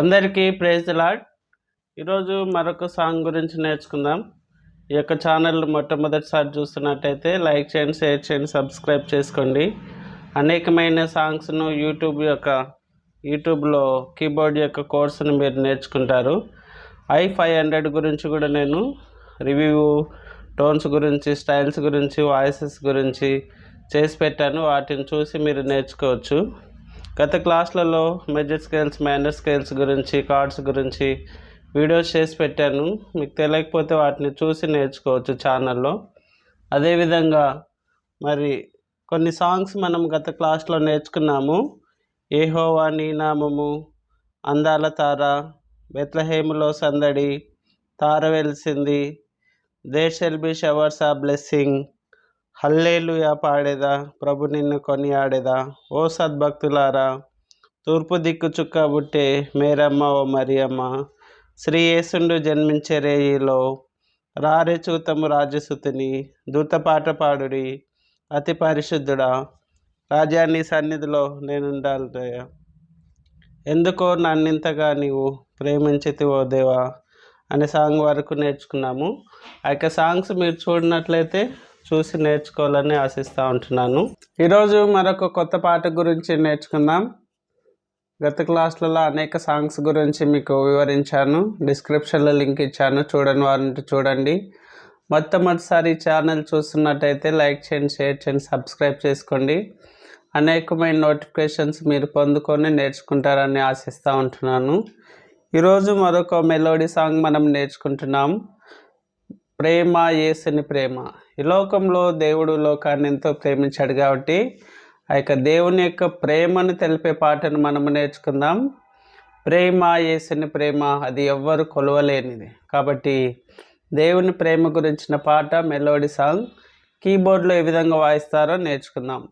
అందరికీ praise lord ఈరోజు మరొక సాంగ్ గురించి నేర్చుకుందాం. ఈ యొక్క ఛానల్ మొట్టమొదటిసారి చూస్తున్నట్టయితే లైక్ చేయండి షేర్ చేయండి సబ్స్క్రైబ్ చేసుకోండి. అనేకమైన సాంగ్స్ను యూట్యూబ్ యొక్క యూట్యూబ్లో కీబోర్డ్ యొక్క కోర్సును మీరు నేర్చుకుంటారు. ఐ ఫైవ్ హండ్రెడ్ గురించి కూడా నేను రివ్యూ టోన్స్ గురించి స్టైల్స్ గురించి వాయిసెస్ గురించి చేసి పెట్టాను. వాటిని చూసి మీరు నేర్చుకోవచ్చు. గత క్లాస్లలో మెజర్ స్కేల్స్ మైనర్ స్కేల్స్ గురించి కార్డ్స్ గురించి వీడియోస్ చేసి పెట్టాను. మీకు తెలియకపోతే వాటిని చూసి నేర్చుకోవచ్చు ఛానల్లో. అదేవిధంగా మరి కొన్ని సాంగ్స్ మనం గత క్లాస్లో నేర్చుకున్నాము. ఏహోవా నీ నామము అందాల తార బెత్లహేములో సందడి తార వెలిసింది there shall be showers of blessing hallelujah పాడేదా? ప్రభు నిన్ను కొనియాడేదా? ఓ సద్భక్తులారా తూర్పు దిక్కు చుక్క బుట్టే మేరమ్మ ఓ మరియమ్మ. శ్రీ యేసుండు జన్మించే రేయిలో రారే చూతము రాజసుతుని దూతపాట పాడుడి అతి పరిశుద్ధుడా. రాజాన్ని సన్నిధిలో సన్నిధిలో నేనుండాలయ్యా ఎందుకో నన్నింతగా నీవు ప్రేమించితి ఓ దేవా అనే సాంగ్ వరకు నేర్చుకున్నాము. ఆ యొక్క సాంగ్స్ మీరు చూడనట్లయితే చూసి నేర్చుకోవాలని ఆశిస్తూ ఉంటున్నాను. ఈరోజు మరొక కొత్త పాట గురించి నేర్చుకుందాం. గత క్లాస్లలో అనేక సాంగ్స్ గురించి మీకు వివరించాను. డిస్క్రిప్షన్లో లింక్ ఇచ్చాను. చూడని వారంటే చూడండి. మొట్టమొదటిసారి ఛానల్ చూస్తున్నట్టయితే లైక్ చేయండి షేర్ చేయండి సబ్స్క్రైబ్ చేసుకోండి. అనేకమైన నోటిఫికేషన్స్ మీరు పొందుకొని నేర్చుకుంటారని ఆశిస్తూ ఉంటున్నాను. ఈరోజు మరొక మెలోడీ సాంగ్ మనం నేర్చుకుంటున్నాం. ప్రేమ యేసుని ప్రేమ. ఈ లోకంలో దేవుడు లోకాన్ని ఎంతో ప్రేమించాడు కాబట్టి ఆ యొక్క దేవుని యొక్క ప్రేమను తెలిపే పాటను మనము నేర్చుకుందాం. ప్రేమ వేసిన ప్రేమ అది ఎవ్వరు కొలవలేనిది. కాబట్టి దేవుని ప్రేమ గురించిన పాట మెలోడీ సాంగ్ కీబోర్డ్లో ఏ విధంగా వాయిస్తారో నేర్చుకుందాం.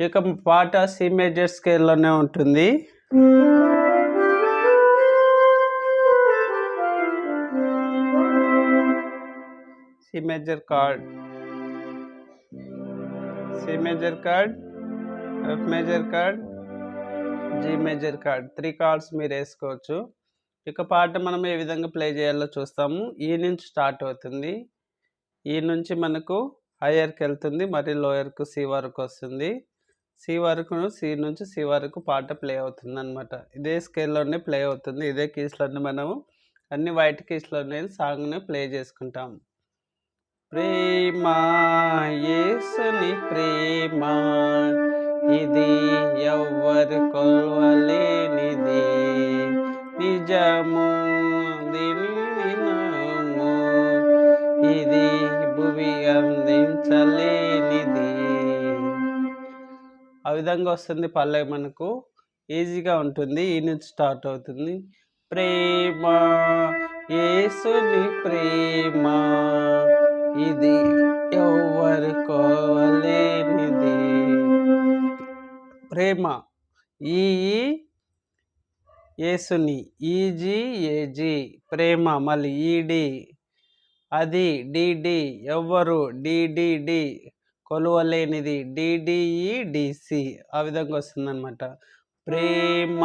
ఈ యొక్క పాట సి మేజర్ స్కేల్లోనే ఉంటుంది. C major chord. C major chord F major chord G major chord. Three chords మీరు వేసుకోవచ్చు. ఇక పాట మనం ఏ విధంగా ప్లే చేయాలో చూస్తాము. ఈ నుంచి స్టార్ట్ అవుతుంది. ఈ నుంచి మనకు హయ్యర్కి వెళ్తుంది మరి లోయర్కు సి వరకు వస్తుంది. సి వరకు సి నుంచి సి వరకు పాట ప్లే అవుతుంది అనమాట ఇదే స్కేల్లోనే ప్లే అవుతుంది. ఇదే కీస్లోనే మనము అన్ని వైట్ కీస్లోనే సాంగ్ని ప్లే చేసుకుంటాం. ప్రేమ యేసుని ప్రేమ. ఇది ఎవ్వరు కొలవలేనిది. నిజము దినము ఇది భువి అందించలేనిది. ఆ విధంగా వస్తుంది పల్లె మనకు. ఈజీగా ఉంటుంది. ఈ నుంచి స్టార్ట్ అవుతుంది. ప్రేమ యేసుని ప్రేమ. ఇది ఎవరుకోవలేనిది ప్రేమ. ఈ యేసుని. ఈజీ ఏజీ ప్రేమ మళ్ళీ ఈడి అది డిడి ఎవ్వరు డిడిడి కొలువలేనిది. డిడిఈడిసి ఆ విధంగా వస్తుందన్నమాట. ప్రేమ.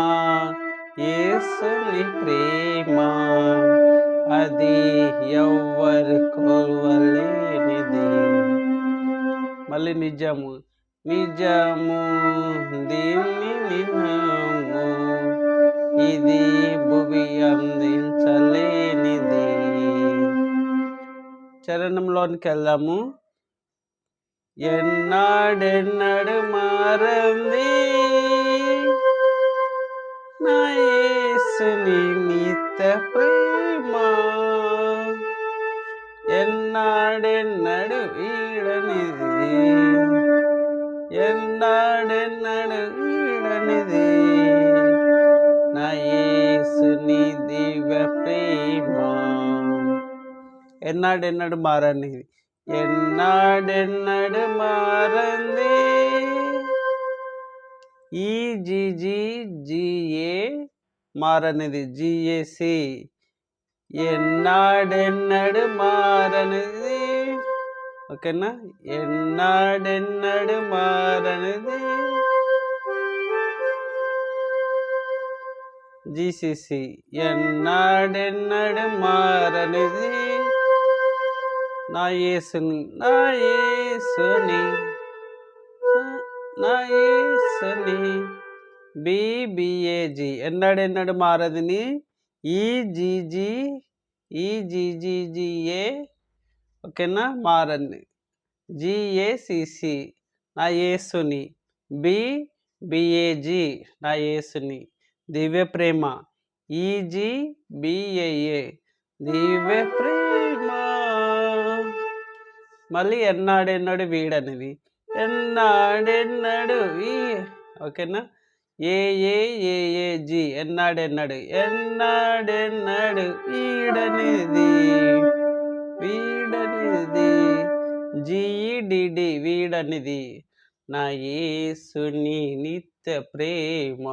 ఏసుని ప్రేమ. అది ఎవ్వరి కొలవలేనిది. మళ్ళీ నిజము నిజము దీన్ని నిజము ఇది భువి అందించలేనిది. చరణంలోనికి వెళ్దాము. ఎన్నాడెన్నడు మారంది? నా యేసుని నిత్య ప్రేమ ఎన్నాడెన్నడు ఈడనిది ఎన్నాడెన్నడు ఈడనిది నా యేసుని దివ్య ప్రేమ ఎన్నాడెన్నడు మారనిది ఎన్నాడెన్నడు మారంది ఈ జిజి జిఏ మారనిది జిఏసి ఎన్నాడెన్నడు మారనిది ఓకేనా ఎన్నాడెన్నడు మారనిది జీసీసీ ఎన్నాడెన్నడు మారనిది నా యేసుని నా యేసుని బీబీఏజీ యేసుని ఎన్నడెన్నడు మారదిని? ఈజీజీ ఈజీజీజీఏ ఓకేనా? మారని జిఏసిసి నా యేసుని. బి నా యేసుని. దివ్య ప్రేమ. E G B A A దివ్య ప్రేమ. మళ్ళీ ఎన్నాడెన్నడు వీడనిది? ఎన్నాడెన్నడు? ఈ ఓకేనా? A A A A G. వీడనిది. వీడనిది జీడిడి వీడనిది. నా ఏసుని నిత్య ప్రేమ.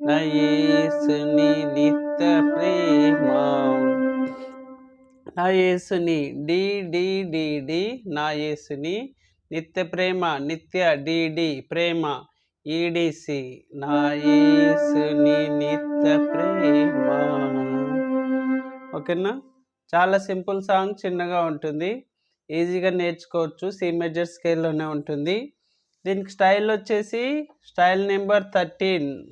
నా ఏసుని నిత్య ప్రేమ. నా యేసుని డి డి డి డి. నా యేసుని నిత్య ప్రేమ నిత్య డిడి ప్రేమ ఈడిసి నా యేసుని నిత్య ప్రేమ. ఓకేనా? చాలా సింపుల్ సాంగ్ చిన్నగా ఉంటుంది. ఈజీగా నేర్చుకోవచ్చు సి మేజర్ స్కేల్లోనే ఉంటుంది. దీనికి స్టైల్ వచ్చేసి style number thirteen.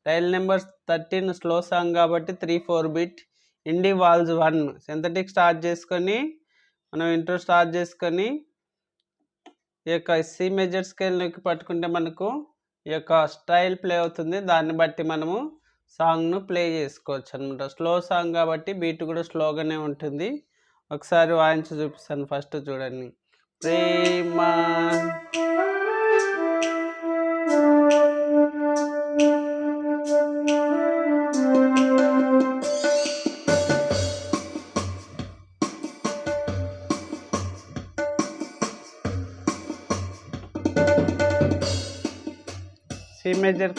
Style number thirteen slow song కాబట్టి three four beat. Indie waltz one. Synthetic start చేసుకొని మనం ఇంట్రో స్టార్ట్ చేసుకొని ఈ యొక్క సి మేజర్ స్కేల్లోకి పట్టుకుంటే మనకు ఈ యొక్క స్టైల్ ప్లే అవుతుంది. దాన్ని బట్టి మనము సాంగ్ను ప్లే చేసుకోవచ్చు అనమాట స్లో సాంగ్ కాబట్టి బీట్ కూడా స్లోగానే ఉంటుంది. ఒకసారి వాయించి చూపిస్తాను ఫస్ట్ చూడండి. ప్రేమ సి మేజర్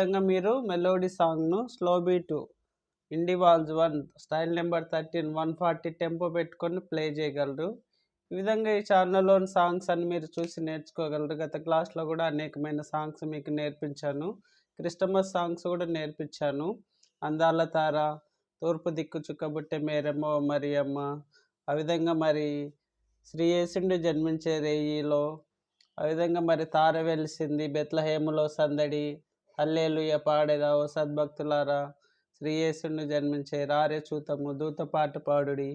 విధంగా మీరు melody సాంగ్ను slow beat indie waltz one style number thirteen one forty tempo పెట్టుకొని ప్లే చేయగలరు. ఈ విధంగా ఈ ఛానల్లోని సాంగ్స్ అన్ని మీరు చూసి నేర్చుకోగలరు. గత క్లాస్లో కూడా అనేకమైన సాంగ్స్ మీకు నేర్పించాను. క్రిస్టమస్ సాంగ్స్ కూడా నేర్పించాను. అందాల తార తూర్పు దిక్కు చుక్కబుట్టే మేరమ్మ మరియమ్మ. ఆ విధంగా మరి శ్రీ యేసుండి జన్మించే రేయిలో ఆ విధంగా మరి తార వెలిసింది బెత్లహేములో సందడి హల్లేలుయ పాడేదా ఓ సద్భక్తులారా. శ్రీయేసుని జన్మించే రారే చూతము దూత పాట పాడుడి.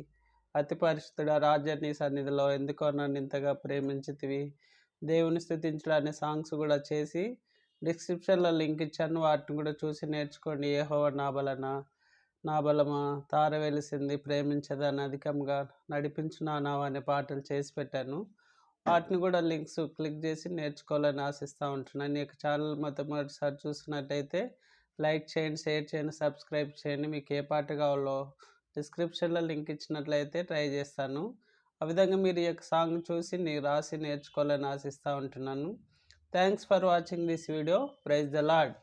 అతి పరిశుద్ధుడ రాజ్యాన్ని సన్నిధిలో ఎందుకో నన్ను ఇంతగా ప్రేమించితివి? దేవుని స్థుతించడాన్ని సాంగ్స్ కూడా చేసి డిస్క్రిప్షన్లో లింక్ ఇచ్చాను. వాటిని కూడా చూసి నేర్చుకోండి. ఏహో నాబలన నాబలమా నా తార వెలిసింది ప్రేమించదని అధికంగా నడిపించు నానా అనే పాటలు చేసి పెట్టాను. వాటిని కూడా లింక్స్ క్లిక్ చేసి నేర్చుకోవాలని ఆశిస్తూ ఉంటున్నాను. ఈ యొక్క ఛానల్ మొట్టమొదటిసారి చూసినట్టయితే లైక్ చేయండి షేర్ చేయండి సబ్స్క్రైబ్ చేయండి. మీకు ఏ పాట కావాలో డిస్క్రిప్షన్లో లింక్ ఇచ్చినట్లయితే ట్రై చేస్తాను. ఆ విధంగా మీరు ఈ యొక్క సాంగ్ చూసి నీ రాసి నేర్చుకోవాలని ఆశిస్తూ ఉంటున్నాను. Thanks for watching this video. Praise the Lord